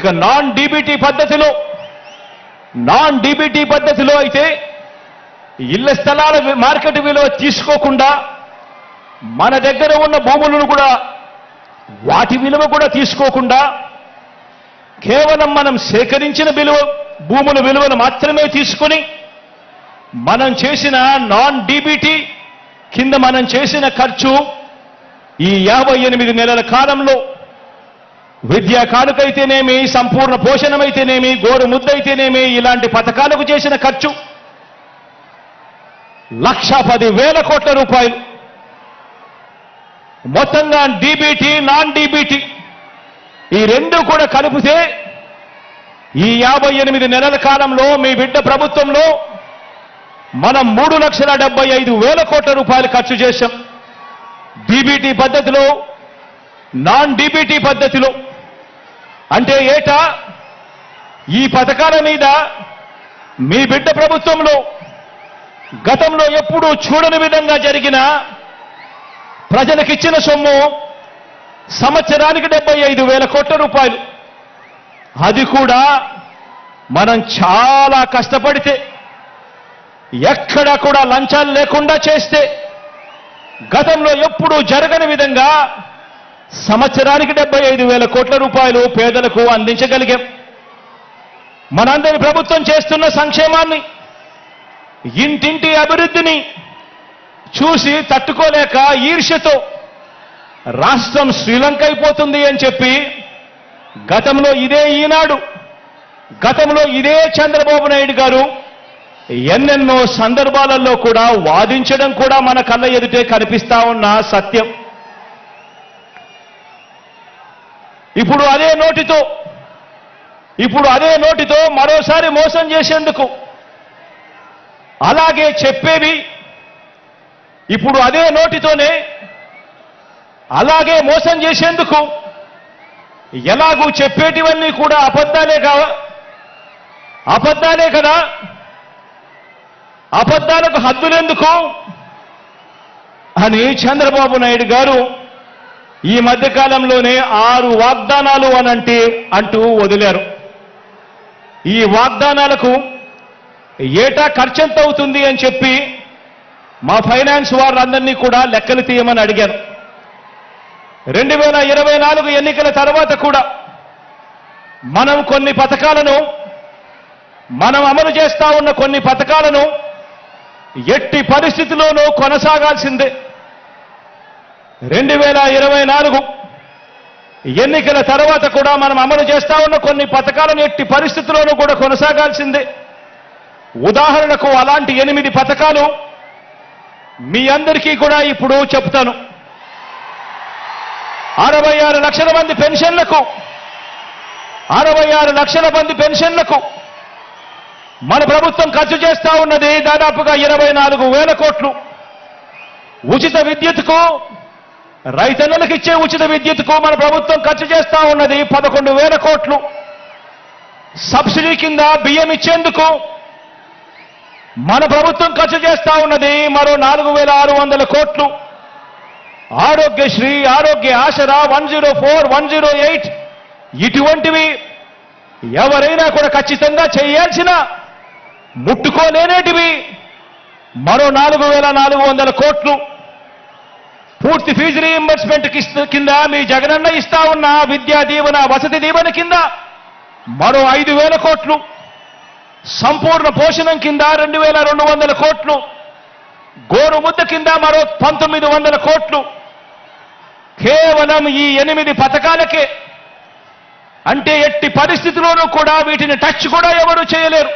ఇక non DBT పద్ధతిలో non DBT పద్ధతిలో అయితే ఇళ్ళ స్థలాల మార్కెట్ విలువ తీసుకోకుండా మన దగ్గర ఉన్న భూములను కూడా వాటి విలువ కూడా తీసుకోకుండా కేవలం మనం సేకరించిన విలువ భూముల విలువను మాత్రమే తీసుకొని మనం చేసిన నాన్ డీబీటీ కింద మనం చేసిన ఖర్చు ఈ యాభై ఎనిమిది నెలల కాలంలో విద్యా కానుకైతేనేమి సంపూర్ణ పోషణమైతేనేమి గోరు ముద్దైతేనేమి ఇలాంటి పథకాలకు చేసిన ఖర్చు. లక్ష పది వేల కోట్ల రూపాయలు. మొత్తంగా డీబీటీ నాన్ డీబీటీ ఈ రెండు కూడా కలిపితే ఈ యాభై ఎనిమిది నెలల కాలంలో మీ బిడ్డ ప్రభుత్వంలో మనం మూడు లక్షల డెబ్బై ఐదు వేల కోట్ల రూపాయలు ఖర్చు చేశాం. డీబీటీ పద్ధతిలో నాన్ డీబీటీ పద్ధతిలో. అంటే ఏటా? ఈ పథకాల మీద మీ బిడ్డ ప్రభుత్వంలో గతంలో ఎప్పుడూ చూడని విధంగా జరిగిన ప్రజలకిచ్చిన సొమ్ము సంవత్సరానికి డెబ్బై ఐదు వేల కోట్ల రూపాయలు. అది కూడా మనం చాలా కష్టపడితే ఎక్కడా కూడా లంచాలు లేకుండా చేస్తే గతంలో ఎప్పుడూ జరగని విధంగా సంవత్సరానికి డెబ్బై ఐదు వేల కోట్ల రూపాయలు పేదలకు అందించగలిగాం. మనందరి ప్రభుత్వం చేస్తున్న సంక్షేమాన్ని ఇంటింటి అభివృద్ధిని చూసి తట్టుకోలేక ఈర్ష్యతో రాష్ట్రం శ్రీలంక అయిపోతుంది అని చెప్పి గతంలో ఇదే ఈనాడు గతంలో ఇదే చంద్రబాబు నాయుడు గారు ఎన్నెన్నో సందర్భాలలో కూడా వాదించడం కూడా మన కళ్ళ ఎదుటే కనిపిస్తా ఉన్న సత్యం. ఇప్పుడు అదే నోటితో ఇప్పుడు అదే నోటితో మరోసారి మోసం చేసేందుకు అలాగే చెప్పేవి ఇప్పుడు అదే నోటితోనే అలాగే మోసం చేసేందుకు ఎలాగూ చెప్పేటివన్నీ కూడా అబద్ధాలే కావా అబద్ధాలే కదా? అబద్ధాలకు హద్దులెందుకు? అని చంద్రబాబు నాయుడు గారు ఈ మధ్యకాలంలోనే ఆరు వాగ్దానాలు అనంటే అంటూ వదిలారు. ఈ వాగ్దానాలకు ఏటా ఖర్చెంత అవుతుంది అని చెప్పి మా ఫైనాన్స్ వారందరినీ కూడా లెక్కలు తీయమని అడిగారు. రెండు వేల ఇరవై నాలుగు ఎన్నికల తర్వాత కూడా మనం కొన్ని పథకాలను మనం అమలు చేస్తా ఉన్న కొన్ని పథకాలను ఎట్టి పరిస్థితిలోనూ కొనసాగాల్సిందే. రెండు వేల ఇరవై నాలుగు ఎన్నికల తర్వాత కూడా మనం అమలు చేస్తా ఉన్న కొన్ని పథకాలను ఎట్టి పరిస్థితుల్లోనూ కూడా కొనసాగాల్సిందే. ఉదాహరణకు అలాంటి ఎనిమిది పథకాలు మీ అందరికీ కూడా ఇప్పుడు చెప్తాను. అరవై ఆరు లక్షల మంది పెన్షన్లకు అరవై ఆరు లక్షల మంది పెన్షన్లకు మన ప్రభుత్వం ఖర్చు చేస్తా ఉన్నది దాదాపుగా ఇరవై నాలుగు వేల కోట్లు. ఉచిత విద్యుత్కు రైతన్నలకు ఇచ్చే ఉచిత విద్యుత్కు మన ప్రభుత్వం ఖర్చు చేస్తా ఉన్నది పదకొండు వేల కోట్లు. సబ్సిడీ కింద బియ్యం ఇచ్చేందుకు మన ప్రభుత్వం ఖర్చు చేస్తా ఉన్నది మరో నాలుగు వేల ఆరు వందల కోట్లు. Aarogyasri Aarogya Asara one zero four one zero eight ఇటువంటివి ఎవరైనా కూడా ఖచ్చితంగా చేయాల్సిన ముట్టుకోలేనేటివి. మరో నాలుగు వేల నాలుగు వందల కోట్లు. పూర్తి ఫీజు రీఎంబర్స్మెంట్ కింద మీ జగనన్న ఇస్తా ఉన్న విద్యా దీవెన వసతి దీవెన కింద మరో ఐదు వేల కోట్లు. సంపూర్ణ పోషణం కింద రెండు వేల రెండు వందల కోట్లు. గోరు ముద్ద కింద మరో పంతొమ్మిది వందల కోట్లు. కేవలం ఈ ఎనిమిది పథకాలకే. అంటే ఎట్టి పరిస్థితిలోనూ కూడా వీటిని టచ్ కూడా ఎవరు చేయలేరు.